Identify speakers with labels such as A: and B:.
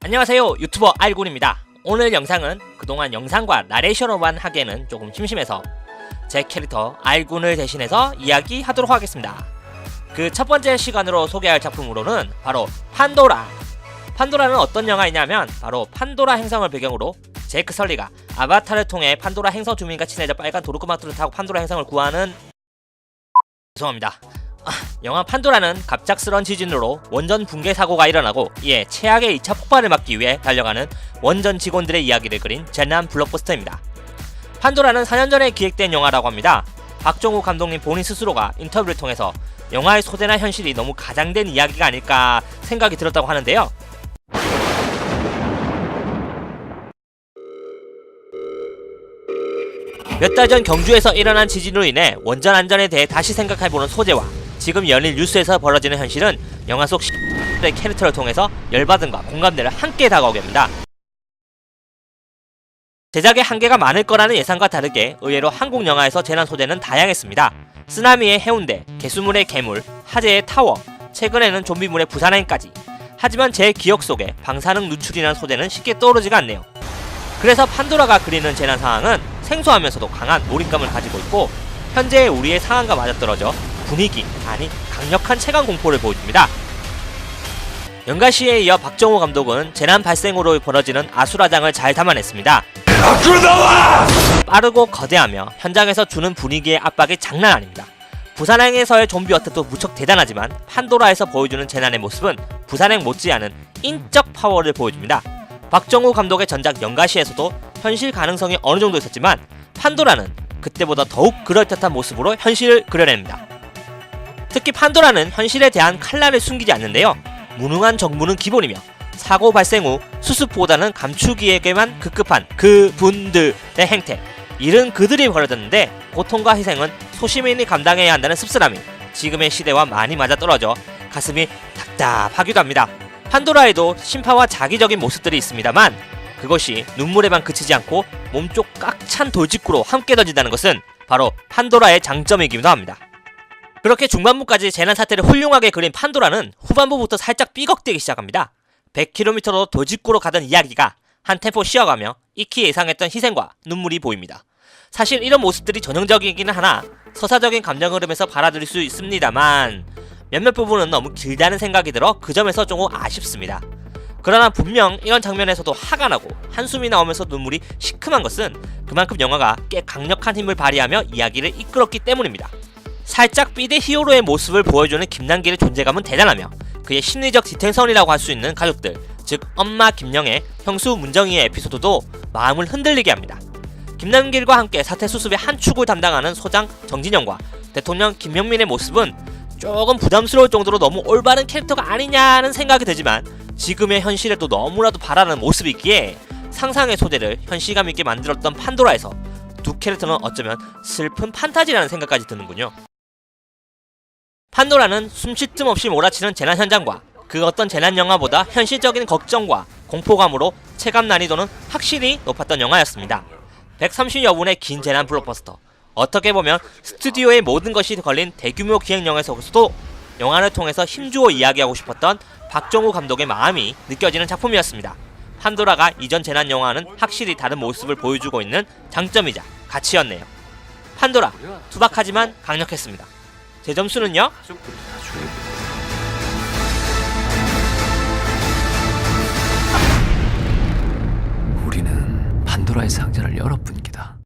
A: 안녕하세요 유튜버 알군입니다. 오늘 영상은 그동안 영상과 나레이션으로만 하기에는 조금 심심해서 제 캐릭터 알군을 대신해서 이야기하도록 하겠습니다. 그 첫 번째 시간으로 소개할 작품으로는 바로 판도라. 판도라는 어떤 영화이냐면 바로 판도라 행성을 배경으로 제이크 설리가 아바타를 통해 판도라 행성 주민과 친해져 빨간 도르크마트를 타고 판도라 행성을 구하는 죄송합니다 아, 영화 판도라는 갑작스런 지진으로 원전 붕괴 사고가 일어나고 이에 최악의 2차 폭발을 막기 위해 달려가는 원전 직원들의 이야기를 그린 재난 블록버스터입니다. 판도라는 4년 전에 기획된 영화라고 합니다. 박종우 감독님 본인 스스로가 인터뷰를 통해서 영화의 소재나 현실이 너무 가장된 이야기가 아닐까 생각이 들었다고 하는데요. 몇 달 전 경주에서 일어난 지진으로 인해 원전 안전에 대해 다시 생각해보는 소재와 지금 연일 뉴스에서 벌어지는 현실은 영화 속의 캐릭터를 통해서 열받음과 공감대를 함께 다가오게 합니다. 제작에 한계가 많을 거라는 예상과 다르게 의외로 한국 영화에서 재난 소재는 다양했습니다. 쓰나미의 해운대, 개수물의 괴물, 화재의 타워, 최근에는 좀비물의 부산행까지. 하지만 제 기억 속에 방사능 누출이라는 소재는 쉽게 떠오르지가 않네요. 그래서 판도라가 그리는 재난 상황은 생소하면서도 강한 몰입감을 가지고 있고 현재의 우리의 상황과 맞아떨어져 분위기 아니 강력한 체감 공포를 보여줍니다. 연가 시에 이어 박정호 감독은 재난 발생으로 벌어지는 아수라장을 잘 담아냈습니다. 빠르고 거대하며 현장에서 주는 분위기의 압박이 장난 아닙니다. 부산행에서의 좀비 어택도 무척 대단하지만 판도라에서 보여주는 재난의 모습은 부산행 못지않은 인적 파워를 보여줍니다. 박정우 감독의 전작 연가시에서도 현실 가능성이 어느 정도 있었지만 판도라는 그때보다 더욱 그럴듯한 모습으로 현실을 그려냅니다. 특히 판도라는 현실에 대한 칼날을 숨기지 않는데요. 무능한 정부는 기본이며 사고 발생 후 수습보다는 감추기에게만 급급한 그분들의 행태 이른 그들이 벌어졌는데 고통과 희생은 소시민이 감당해야 한다는 씁쓸함이 지금의 시대와 많이 맞아떨어져 가슴이 답답하기도 합니다. 판도라에도 심파와 자기적인 모습들이 있습니다만 그것이 눈물에만 그치지 않고 몸쪽 꽉 찬 돌직구로 함께 던진다는 것은 바로 판도라의 장점이기도 합니다. 그렇게 중반부까지 재난 사태를 훌륭하게 그린 판도라는 후반부부터 살짝 삐걱대기 시작합니다. 100km로 돌직구로 가던 이야기가 한 템포 쉬어가며 익히 예상했던 희생과 눈물이 보입니다. 사실 이런 모습들이 전형적이기는 하나 서사적인 감정 흐름에서 받아들일 수 있습니다만 몇몇 부분은 너무 길다는 생각이 들어 그 점에서 조금 아쉽습니다. 그러나 분명 이런 장면에서도 화가 나고 한숨이 나오면서 눈물이 시큼한 것은 그만큼 영화가 꽤 강력한 힘을 발휘하며 이야기를 이끌었기 때문입니다. 살짝 삐대 히어로의 모습을 보여주는 김남길의 존재감은 대단하며 그의 심리적 지탱선이라고 할 수 있는 가족들 즉 엄마 김영애, 형수 문정희의 에피소드도 마음을 흔들리게 합니다. 김남길과 함께 사태 수습의 한 축을 담당하는 소장 정진영과 대통령 김영민의 모습은 조금 부담스러울 정도로 너무 올바른 캐릭터가 아니냐는 생각이 들지만 지금의 현실에도 너무나도 바라는 모습이기에 상상의 소재를 현실감 있게 만들었던 판도라에서 두 캐릭터는 어쩌면 슬픈 판타지라는 생각까지 드는군요. 판도라는 숨쉴 틈 없이 몰아치는 재난 현장과 그 어떤 재난 영화보다 현실적인 걱정과 공포감으로 체감 난이도는 확실히 높았던 영화였습니다. 130여 분의 긴 재난 블록버스터. 어떻게 보면 스튜디오의 모든 것이 걸린 대규모 기획 영화 속에서도 영화를 통해서 힘주어 이야기하고 싶었던 박정우 감독의 마음이 느껴지는 작품이었습니다. 판도라가 이전 재난 영화는 확실히 다른 모습을 보여주고 있는 장점이자 가치였네요. 판도라 투박하지만 강력했습니다. 제 점수는요?